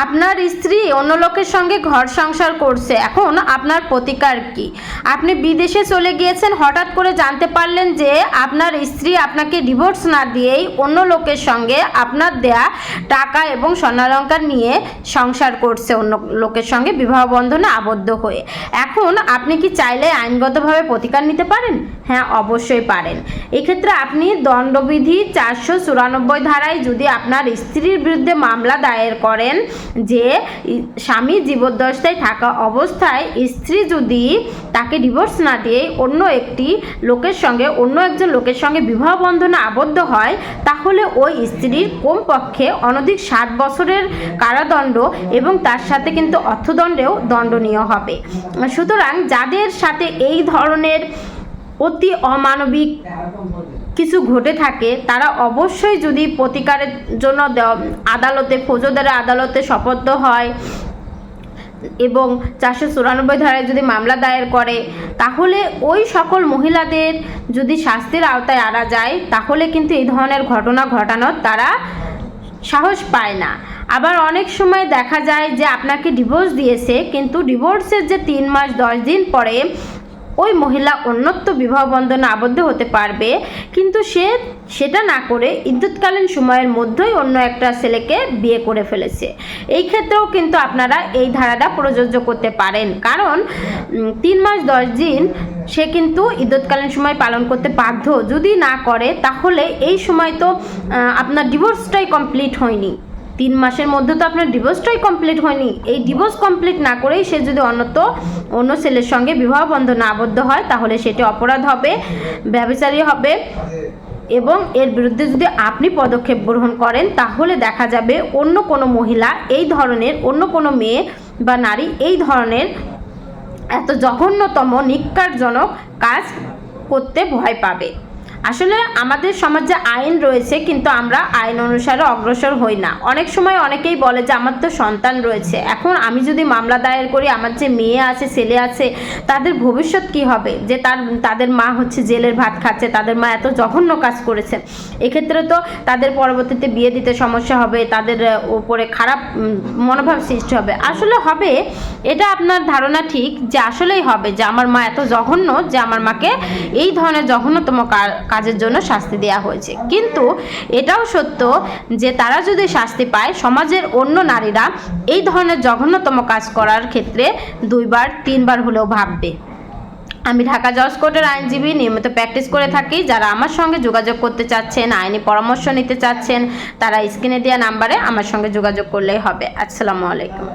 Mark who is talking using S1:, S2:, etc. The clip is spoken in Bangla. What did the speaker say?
S1: আপনার স্ত্রী অন্য লোকের সঙ্গে ঘর সংসার করছে। এখন আপনার প্রতিকার কি? আপনি বিদেশে চলে গিয়েছেন, হঠাৎ করে জানতে পারলেন যে আপনার স্ত্রী আপনাকে ডিভোর্স না দিয়েই অন্য লোকের সঙ্গে আপনার দেয়া টাকা এবং স্বর্ণালঙ্কার নিয়ে সংসার করছে অন্য লোকের সঙ্গে বিবাহ বন্ধনে আবদ্ধ হয়ে। এখন আপনি কি চাইলে আইনগতভাবে প্রতিকার নিতে পারেন? হ্যাঁ অবশ্যই পারেন। এক্ষেত্রে আপনি দণ্ডবিধি চারশো চুরানব্বই ধারায় যদি আপনার স্ত্রীর বিরুদ্ধে মামলা দায়ের করেন যে স্বামী জীবদ্দশায় থাকা অবস্থায় স্ত্রী যদি তাকে ডিভোর্স না দিয়ে অন্য একটি লোকের সঙ্গে, অন্য একজন লোকের সঙ্গে বিবাহ বন্ধনে আবদ্ধ হয়, তাহলে ওই স্ত্রীর কমপক্ষে অনধিক সাত বছরের কারাদণ্ড এবং তার সাথে কিন্তু অর্থদণ্ডেও দণ্ডনীয় হবে। সুতরাং যাদের সাথে এই ধরনের অতি অমানবিক কিছু ঘটে থাকে, তারা অবশ্যই যদি প্রতিকারের জন্য আদালতে ফৌজদারি আদালতে শপথ হয় এবং চারশো চুরানব্বই ধারায় যদি মামলা দায়ের করে, তাহলে ওই সকল মহিলাদের যদি শাস্তির আওতায় আনা যায়, তাহলে কিন্তু এই ধরনের ঘটনা ঘটানোর তারা সাহস পায় না। আবার অনেক সময় দেখা যায় যে আপনাকে ডিভোর্স দিয়েছে, কিন্তু ডিভোর্সের যে তিন মাস দশ দিন পরে ওই মহিলা অন্যত্র বিবাহ বন্ধনে আবদ্ধ হতে পারবে, কিন্তু সে সেটা না করে ইদ্যুৎকালীন সময়ের মধ্যেই অন্য একটা ছেলেকে বিয়ে করে ফেলেছে। এই ক্ষেত্রেও কিন্তু আপনারা এই ধারাটা প্রযোজ্য করতে পারেন। কারণ তিন মাস দশ দিন সে কিন্তু ইদ্যৎকালীন সময় পালন করতে বাধ্য। যদি না করে, তাহলে এই সময় তো আপনার ডিভোর্সটাই কমপ্লিট হয়নি। তিন মাসের মধ্যে তো আপনার ডিভোর্সটাই কমপ্লিট হয়নি। এই ডিভোর্স কমপ্লিট না করেই সে যদি অন্যত অন্য ছেলের সঙ্গে বিবাহ বন্ধনে আবদ্ধ হয়, তাহলে সেটি অপরাধ হবে, ব্যবচারী হবে এবং এর বিরুদ্ধে যদি আপনি পদক্ষেপ গ্রহণ করেন, তাহলে দেখা যাবে অন্য কোনো মহিলা এই ধরনের, অন্য কোনো মেয়ে বা নারী এই ধরনের এত জঘন্যতম, নিকারজনক কাজ করতে ভয় পাবে। আসলে আমাদের সমাজে আইন রয়েছে, কিন্তু আমরা আইন অনুসারে অগ্রসর হই না। অনেক সময় অনেকেই বলে যে, আমার তো সন্তান রয়েছে। এখন আমি যদি মামলা দায়ের করি, আমার যে মেয়ে আছে, ছেলে আছে, তাদের ভবিষ্যৎ কি হবে? যে তার, তাদের মা হচ্ছে জেলের ভাত খাচ্ছে, তাদের মা এত জঘন্য কাজ করেছে। এক্ষেত্রে তো তাদের পরবর্তীতে বিয়ে দিতে সমস্যা হবে, তাদের উপরে খারাপ মনোভাব সৃষ্টি হবে। আসলে হবে, এটা আপনার ধারণা ঠিক যে, আসলেই হবে যে, আমার মা এত জঘন্য যে, আমার মাকে এই ধরনের জঘন্যতম কাজের জন্য শাস্তি দেওয়া হয়েছে। কিন্তু এটাও সত্য যে তারা যদি শাস্তি পায়, সমাজের অন্য নারীরা এই ধরনের জঘন্যতম কাজ করার ক্ষেত্রে দুইবার, তিনবার হলেও ভাববে। আমি ঢাকা জজ কোর্টের আইনজীবী, নিয়মিত প্র্যাকটিস করে থাকি। যারা আমার সঙ্গে যোগাযোগ করতে চাচ্ছেন, আইনি পরামর্শ নিতে চাচ্ছেন, তারা স্ক্রিনে দেওয়া নাম্বারে আমার সঙ্গে যোগাযোগ করলেই হবে। আসসালামু আলাইকুম।